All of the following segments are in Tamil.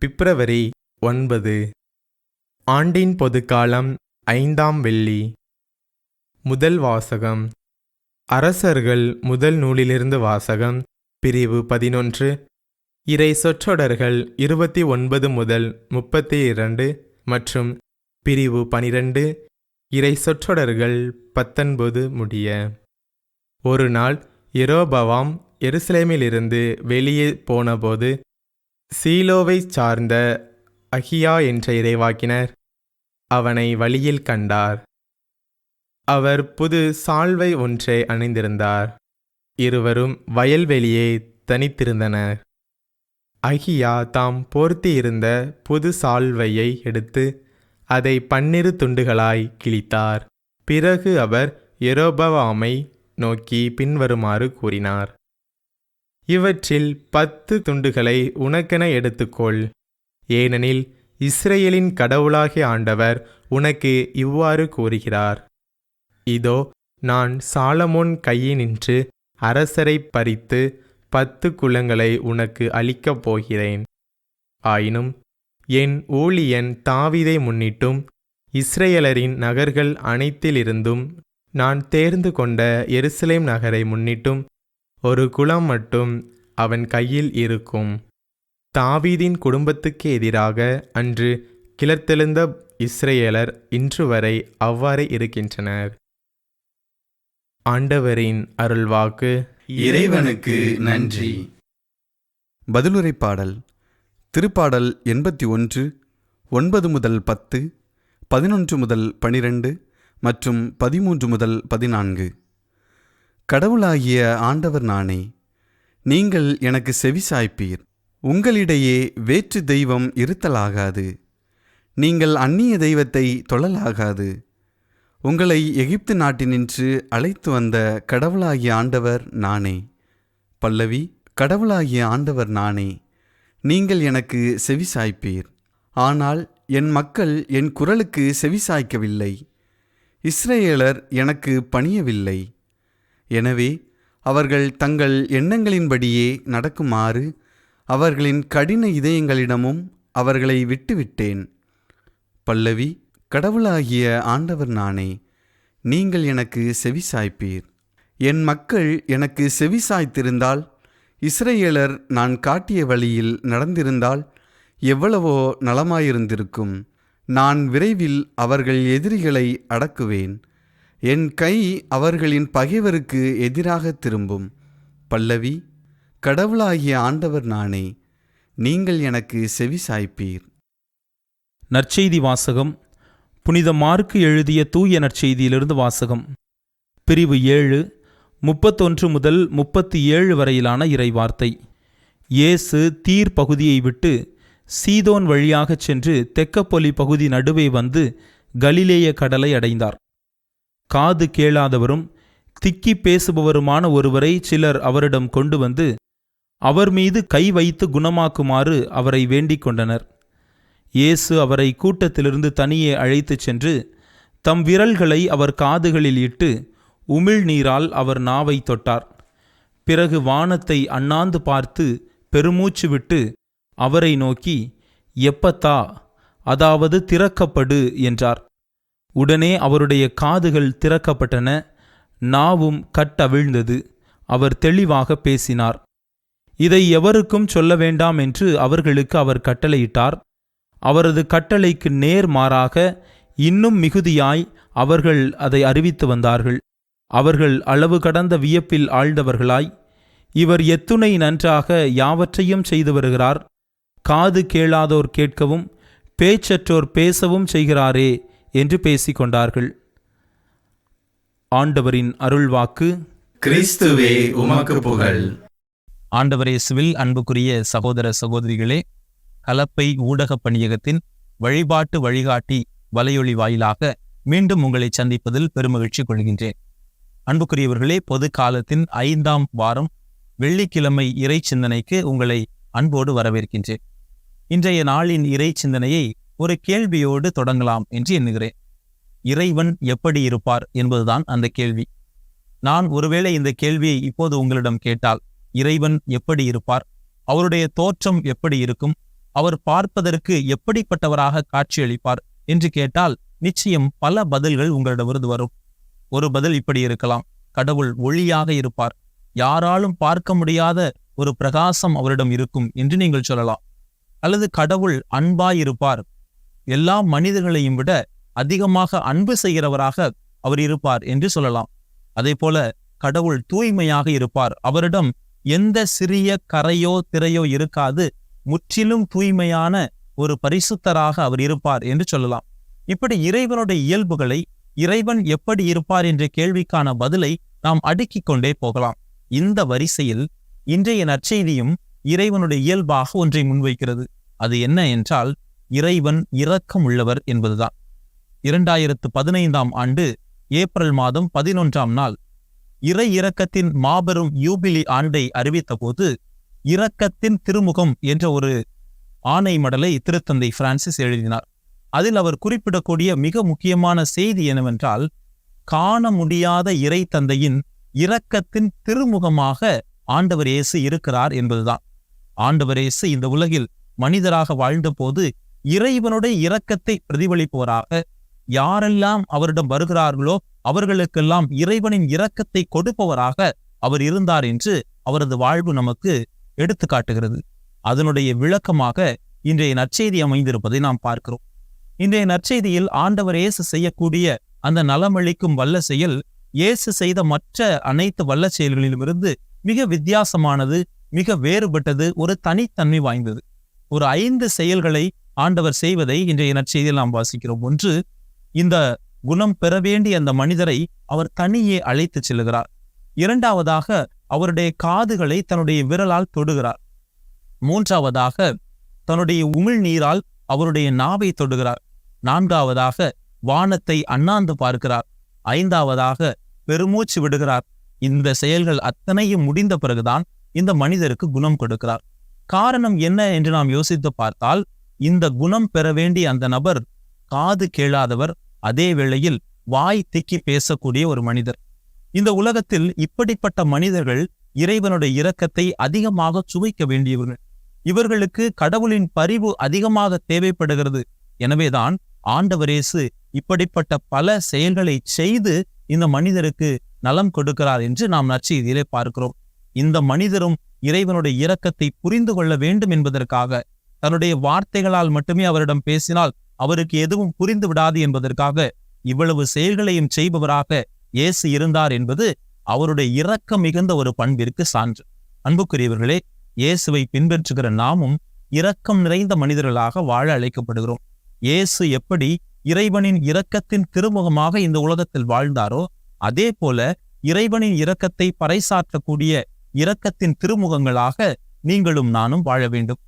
பிப்ரவரி ஒன்பது. ஆண்டின் பொதுக்காலம் ஐந்தாம் வெள்ளி. முதல் வாசகம். அரசர்கள் முதல் நூலிலிருந்து வாசகம். பிரிவு பதினொன்று. இறை சொற்றொடர்கள் இருபத்தி ஒன்பது முதல் முப்பத்தி இரண்டு மற்றும் பிரிவு பனிரெண்டு. இறை சொற்றொடர்கள் பத்தொன்பது முடிய. ஒரு நாள் எரோபவாம் எருசலேமிலிருந்து வெளியே போனபோது சீலோவைச் சார்ந்த அகியா என்ற இறைவாக்கினர் அவனை வழியில் கண்டார். அவர் புது சால்வை ஒன்றை அணிந்திருந்தார். இருவரும் வயல்வெளியே தனித்திருந்தனர். அகியா தாம் போர்த்தியிருந்த புது சால்வையை எடுத்து அதை பன்னிரு துண்டுகளாய் கிழித்தார். பிறகு அவர் எரோபவாமை நோக்கி பின்வருமாறு கூறினார். இவற்றில் பத்து துண்டுகளை உனக்கென எடுத்துக்கொள். ஏனெனில் இஸ்ரேலின் கடவுளாகிய ஆண்டவர் உனக்கு இவ்வாறு கூறுகிறார். இதோ நான் சாலமோன் கையினின்று அரசரை பறித்து பத்து குலங்களை உனக்கு அளிக்கப் போகிறேன். ஆயினும் என் ஊழியன் தாவிதை முன்னிட்டும் இஸ்ரேலரின் நகர்கள் அனைத்திலிருந்தும் நான் தேர்ந்து கொண்ட எருசலேம் நகரை முன்னிட்டும் ஒரு குலம் மட்டும் அவன் கையில் இருக்கும். தாவீதின் குடும்பத்துக்கு எதிராக அன்று கிளர்த்தெழுந்த இஸ்ரேலர் இன்று வரை அவ்வாறே இருக்கின்றனர். ஆண்டவரின் அருள்வாக்கு இறைவனுக்கு நன்றி. பதிலுரை பாடல் திருப்பாடல் எண்பத்தி ஒன்று ஒன்பது முதல் பத்து பதினொன்று முதல் பனிரெண்டு மற்றும் பதிமூன்று முதல் பதினான்கு. கடவுளாகிய ஆண்டவர் நானே நீங்கள் எனக்கு செவிசாய்ப்பீர் உங்களிடையே வேற்று தெய்வம் இருத்தலாகாது. நீங்கள் அந்நிய தெய்வத்தை தொழலாகாது. உங்களை எகிப்து நாட்டினின்று அழைத்து வந்த கடவுளாகிய ஆண்டவர் நானே. பல்லவி கடவுளாகிய ஆண்டவர் நானே நீங்கள் எனக்கு செவிசாய்ப்பீர் ஆனால் என் மக்கள் என் குரலுக்கு செவிசாய்க்கவில்லை இஸ்ரேலர் எனக்கு பணியவில்லை. எனவே அவர்கள் தங்கள் எண்ணங்களின்படியே நடக்குமாறு அவர்களின் கடின இதயங்களிடமும் அவர்களை விட்டுவிட்டேன். பல்லவி கடவுளாகிய ஆண்டவர் நானே நீங்கள் எனக்கு செவி சாய்ப்பீர் என் மக்கள் எனக்கு செவி சாய்த்திருந்தால் இஸ்ரேலர் நான் காட்டிய வழியில் நடந்திருந்தால் எவ்வளவோ நலமாயிருந்திருக்கும். நான் விரைவில் அவர்கள் எதிரிகளை அடக்குவேன். என் கை அவர்களின் பகைவருக்கு எதிராக திரும்பும். பல்லவி கடவுளாகிய ஆண்டவர் நானே நீங்கள் எனக்கு செவிசாய்ப்பீர் நற்செய்தி வாசகம் புனித மார்க்கு எழுதிய தூய நற்செய்தியிலிருந்து வாசகம். பிரிவு ஏழு முப்பத்தொன்று முதல் முப்பத்தி ஏழு வரையிலான இறைவார்த்தை. இயேசு தீர் பகுதியை விட்டு சீதோன் வழியாகச் சென்று தெக்கப்பொலி பகுதி நடுவே வந்து கலிலேய கடலை அடைந்தார். காது கேளாதவரும் திக்கி பேசுபவருமான ஒருவரை சிலர் அவரிடம் கொண்டு வந்து அவர் மீது கை வைத்து குணமாக்குமாறு அவரை வேண்டிக் கொண்டனர். இயேசு அவரை கூட்டத்திலிருந்து தனியே அழைத்துச் சென்று தம் விரல்களை அவர் காதுகளில் இட்டு உமிழ்நீரால் அவர் நாவை தொட்டார். பிறகு வானத்தை அண்ணாந்து பார்த்து பெருமூச்சு விட்டு அவரை நோக்கி எப்பத்தா அதாவது திறக்கப்படு என்றார். உடனே அவருடைய காதுகள் திறக்கப்பட்டன. நாவும் கட்டவிழ்ந்தது. அவர் தெளிவாக பேசினார். இதை எவருக்கும் சொல்ல வேண்டாம் என்று அவர்களுக்கு அவர் கட்டளையிட்டார். அவரது கட்டளைக்கு நேர் மாறாக இன்னும் மிகுதியாய் அவர்கள் அதை அறிவித்து வந்தார்கள். அவர்கள் அளவு கடந்த வியப்பில் ஆழ்ந்தவர்களாய் இவர் எத்துணை நன்றாக யாவற்றையும் செய்து வருகிறார். காது கேளாதோர் கேட்கவும் பேச்சற்றோர் பேசவும் செய்கிறாரே. என்று பேசிக்கொண்டார்கள். ஆண்டவரின் அருள்வாக்கு. கிறிஸ்துவே உமக்கு புகழ். ஆண்டவர் இயேசுவில் அன்புக்குரிய சகோதர சகோதரிகளே கலப்பை ஊடகப் பணியகத்தின் வழிபாட்டு வழிகாட்டி வலையொலி வாயிலாக மீண்டும் உங்களை சந்திப்பதில் பெருமகிழ்ச்சி கொள்கின்றேன். அன்புக்குரியவர்களே பொது காலத்தின் ஐந்தாம் வாரம் வெள்ளிக்கிழமை இறை சிந்தனைக்கு உங்களை அன்போடு வரவேற்கின்றேன். இன்றைய நாளின் இறை சிந்தனையை ஒரு கேள்வியோடு தொடங்கலாம் என்று எண்ணுகிறேன். இறைவன் எப்படி இருப்பார் என்பதுதான் அந்த கேள்வி. நான் ஒருவேளை இந்த கேள்வியை இப்போது உங்களிடம் கேட்டால் இறைவன் எப்படி இருப்பார்? அவருடைய தோற்றம் எப்படி இருக்கும்? அவர் பார்ப்பதற்கு எப்படிப்பட்டவராக காட்சியளிப்பார்? என்று கேட்டால் நிச்சயம் பல பதில்கள் உங்களிடமிருந்து வரும். ஒரு பதில் இப்படி இருக்கலாம். கடவுள் ஒளியாக இருப்பார். யாராலும் பார்க்க முடியாத ஒரு பிரகாசம் அவரிடம் இருக்கும் என்று நீங்கள் சொல்லலாம். அல்லது கடவுள் அன்பாயிருப்பார் எல்லா மனிதர்களையும் விட அதிகமாக அன்பு செய்கிறவராக அவர் இருப்பார் என்று சொல்லலாம். அதே போல கடவுள் தூய்மையாக இருப்பார். அவரிடம் எந்த சிறிய கரையோ திரையோ இருக்காது. முற்றிலும் தூய்மையான ஒரு பரிசுத்தராக அவர் இருப்பார் என்று சொல்லலாம். இப்படி இறைவனுடைய இயல்புகளை இறைவன் எப்படி இருப்பார் என்ற கேள்விக்கான பதிலை நாம் அடுக்கிக் கொண்டே போகலாம். இந்த வரிசையில் இன்றைய நற்செய்தியும் இறைவனுடைய இயல்பாக ஒன்றை முன்வைக்கிறது. அது என்ன என்றால் இறைவன் இரக்கம் உள்ளவர் என்பதுதான். இரண்டாயிரத்து பதினைந்தாம் ஆண்டு ஏப்ரல் மாதம் பதினொன்றாம் நாள். இறை இரக்கத்தின் மாபெரும் யூபிலி ஆண்டை அறிவித்தபோது இரக்கத்தின் திருமுகம் என்ற ஒரு ஆணை மடலை திருத்தந்தை பிரான்சிஸ் எழுதினார். அதில் அவர் குறிப்பிடக்கூடிய மிக முக்கியமான செய்தி என்னவென்றால் காண முடியாத இறை தந்தையின் இரக்கத்தின் திருமுகமாக ஆண்டவர் இயேசு இருக்கிறார் என்பதுதான். ஆண்டவர் இயேசு இந்த உலகில் மனிதராக வாழ்ந்தபோது இறைவனுடைய இரக்கத்தை பிரதிபலிப்பவராக யாரெல்லாம் அவரிடம் வருகிறார்களோ அவர்களுக்கெல்லாம் இறைவனின் இரக்கத்தை கொடுப்பவராக அவர் இருந்தார் என்று அவரது வாழ்வு நமக்கு எடுத்து காட்டுகிறது. அதனுடைய விளக்கமாக இன்றைய நற்செய்தி அமைந்திருப்பதை நாம் பார்க்கிறோம். இன்றைய நற்செய்தியில் ஆண்டவர் இயேசு செய்யக்கூடிய அந்த நலமளிக்கும் வல்ல செயல் இயேசு செய்த மற்ற அனைத்து வல்ல செயல்களிலுமிருந்து மிக வித்தியாசமானது மிக வேறுபட்டது ஒரு தனித்தன்மை வாய்ந்தது. ஒரு ஐந்து செயல்களை ஆண்டவர் செய்வதை இன்றைய நற்செய்தியில் நாம் வாசிக்கிறோம். ஒன்று இந்த குணம் பெற வேண்டிய அந்த மனிதரை அவர் தனியே அழைத்துச் செல்லுகிறார் இரண்டாவதாக அவருடைய காதுகளை தன்னுடைய விரலால் தொடுகிறார். மூன்றாவதாக தன்னுடைய உமிழ்நீரால் அவருடைய நாவை தொடுகிறார். நான்காவதாக வானத்தை அண்ணாந்து பார்க்கிறார். ஐந்தாவதாக பெருமூச்சு விடுகிறார். இந்த செயல்கள் அத்தனையும் முடிந்த பிறகுதான் இந்த மனிதருக்கு குணம் கொடுக்கிறார். காரணம் என்ன என்று நாம் யோசித்து பார்த்தால் இந்த குணம் பெற வேண்டிய அந்த நபர் காது கேளாதவர் அதே வேளையில் வாய் திக்கி பேசக்கூடிய ஒரு மனிதர். இந்த உலகத்தில் இப்படிப்பட்ட மனிதர்கள் இறைவனுடைய இரக்கத்தை அதிகமாக சுவைக்க வேண்டியவர்கள். இவர்களுக்கு கடவுளின் பரிவு அதிகமாக தேவைப்படுகிறது. எனவேதான் ஆண்டவரேசு இப்படிப்பட்ட பல செயல்களை செய்து இந்த மனிதருக்கு நலம் கொடுக்கிறார் என்று நாம் நற்செய்தியிலே பார்க்கிறோம். இந்த மனிதரும் இறைவனுடைய இரக்கத்தை புரிந்து கொள்ள வேண்டும் என்பதற்காக தன்னுடைய வார்த்தைகளால் மட்டுமே அவரிடம் பேசினால் அவருக்கு எதுவும் புரிந்து விடாது என்பதற்காக இவ்வளவு செயல்களையும் செய்பவராக இயேசு இருந்தார் என்பது அவருடைய இரக்கம் மிகுந்த ஒரு பண்பிற்கு சான்று. அன்புக்குரியவர்களே இயேசுவை பின்பற்றுகிற நாமும் இரக்கம் நிறைந்த மனிதர்களாக வாழ அழைக்கப்படுகிறோம். இயேசு எப்படி இறைவனின் இரக்கத்தின் திருமுகமாக இந்த உலகத்தில் வாழ்ந்தாரோ அதே போல இறைவனின் இரக்கத்தை பறைசாற்றக்கூடிய இரக்கத்தின் திருமுகங்களாக நீங்களும் நானும் வாழ வேண்டும்.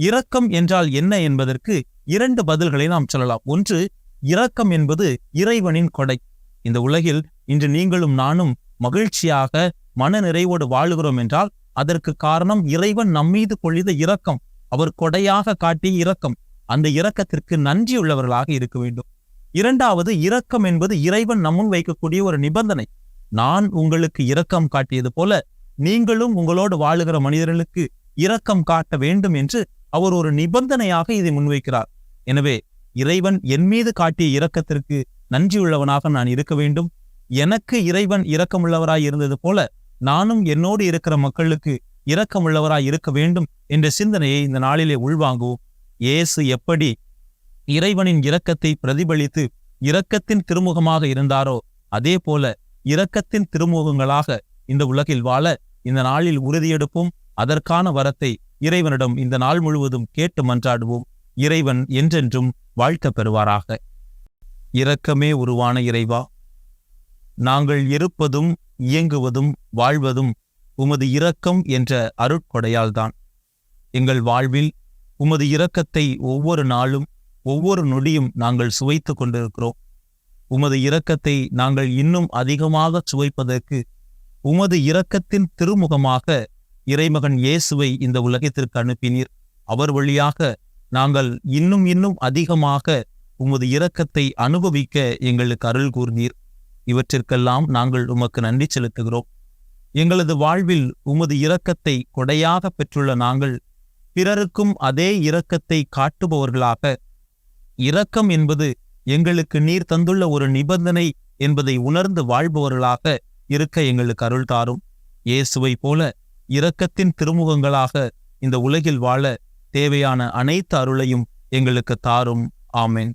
இரக்கம் என்றால் என்ன என்பதற்கு இரண்டு பதில்களை நாம் சொல்லலாம். ஒன்று இரக்கம் என்பது இறைவனின் கொடை. இந்த உலகில் இன்று நீங்களும் நானும் மகிழ்ச்சியாக மன நிறைவோடு வாழுகிறோம் என்றால் அதற்கு காரணம் இறைவன் நம்மீது பொழித இரக்கம். அவர் கொடையாக காட்டிய இரக்கம். அந்த இரக்கத்திற்கு நன்றியுள்ளவர்களாக இருக்க வேண்டும். இரண்டாவது இரக்கம் என்பது இறைவன் நம்முன் வைக்கக்கூடிய ஒரு நிபந்தனை. நான் உங்களுக்கு இரக்கம் காட்டியது போல நீங்களும் உங்களோடு வாழுகிற மனிதர்களுக்கு இரக்கம் காட்ட வேண்டும் என்று அவர் ஒரு நிபந்தனையாக இதை முன்வைக்கிறார். எனவே இறைவன் என் மீது காட்டிய இரக்கத்திற்கு நன்றியுள்ளவனாக நான் இருக்க வேண்டும். எனக்கு இறைவன் இரக்கமுள்ளவராய் இருந்தது போல நானும் என்னோடு இருக்கிற மக்களுக்கு இரக்கமுள்ளவராய் இருக்க வேண்டும் என்ற சிந்தனையை இந்த நாளிலே உள்வாங்குவோம். இயேசு எப்படி இறைவனின் இரக்கத்தை பிரதிபலித்து இரக்கத்தின் திருமுகமாக இருந்தாரோ அதே போல இரக்கத்தின் திருமுகங்களாக இந்த உலகில் வாழ இந்த நாளில் உறுதியெடுப்போம். அதற்கான வரத்தை இறைவனிடம் இந்த நாள் முழுவதும் கேட்டு மன்றாடுவோம். இறைவன் என்றென்றும் வாழ்க்க பெறுவாராக. இரக்கமே உருவான இறைவா நாங்கள் இருப்பதும் இயங்குவதும் வாழ்வதும் உமது இரக்கம் என்ற அருட்கொடையால்தான். எங்கள் வாழ்வில் உமது இரக்கத்தை ஒவ்வொரு நாளும் ஒவ்வொரு நொடியும் நாங்கள் சுவைத்து கொண்டிருக்கிறோம். உமது இரக்கத்தை நாங்கள் இன்னும் அதிகமாக சுவைப்பதற்கு உமது இரக்கத்தின் திருமுகமாக இறைமகன் இயேசுவை இந்த உலகத்திற்கு அனுப்பினீர். அவர் வழியாக நாங்கள் இன்னும் இன்னும் அதிகமாக உமது இரக்கத்தை அனுபவிக்க எங்களுக்கு அருள் கூர்ந்தீர். இவற்றிற்கெல்லாம் நாங்கள் உமக்கு நன்றி செலுத்துகிறோம். எங்களது வாழ்வில் உமது இரக்கத்தை கொடையாக பெற்றுள்ள நாங்கள் பிறருக்கும் அதே இரக்கத்தை காட்டுபவர்களாக. இரக்கம் என்பது எங்களுக்கு நீர் தந்துள்ள ஒரு நிபந்தனை என்பதை உணர்ந்து வாழ்பவர்களாக இருக்க எங்களுக்கு அருள் தாரும். இயேசுவை போல இரக்கத்தின் திருமுகங்களாக இந்த உலகில் வாழ தேவையான அனைத்து அருளையும் எங்களுக்கு தாரும். ஆமென்.